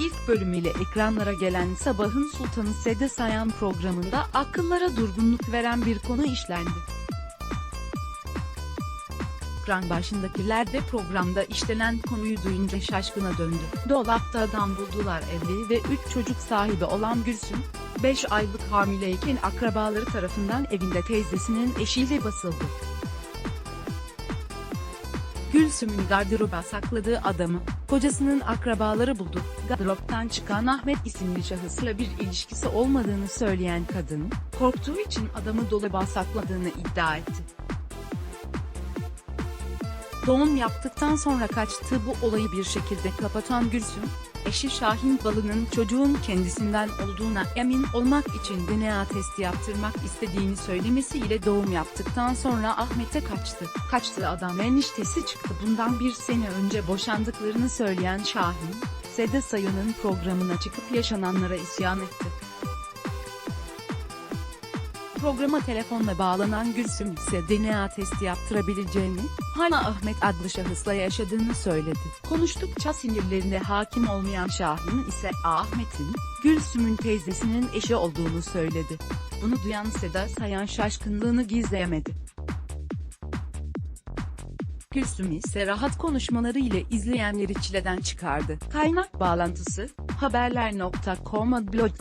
ilk bölümüyle ekranlara gelen Sabahın Sultanı Sede Sayan programında akıllara durgunluk veren bir konu işlendi. Ekran başındakiler de programda işlenen konuyu duyunca şaşkına döndü. Dolapta adam buldular evli ve 3 çocuk sahibi olan Gülsüm, 5 aylık hamileyken akrabaları tarafından evinde teyzesinin eşiyle basıldı. Gülsüm'ün gardıroba sakladığı adamı, kocasının akrabaları buldu. Gardıroptan çıkan Ahmet isimli şahısla bir ilişkisi olmadığını söyleyen kadın, korktuğu için adamı dolaba sakladığını iddia etti. Doğum yaptıktan sonra kaçtığı bu olayı bir şekilde kapatan Gülsüm, eşi Şahin Balı'nın çocuğun kendisinden olduğuna emin olmak için DNA testi yaptırmak istediğini söylemesiyle doğum yaptıktan sonra Ahmet'e kaçtı. Kaçtığı adam eniştesi çıktı. Bundan bir sene önce boşandıklarını söyleyen Şahin, Sede Sayın'ın programına çıkıp yaşananlara isyan etti. Programa telefonla bağlanan Gülsüm ise DNA testi yaptırabileceğini, hala Ahmet adlı şahısla yaşadığını söyledi. Konuştukça sinirlerine hakim olmayan Şahin ise Ahmet'in, Gülsüm'ün teyzesinin eşi olduğunu söyledi. Bunu duyan Seda Sayan şaşkınlığını gizleyemedi. Gülsüm ise rahat konuşmaları ile izleyenleri çileden çıkardı. Kaynak bağlantısı, haberler.com blog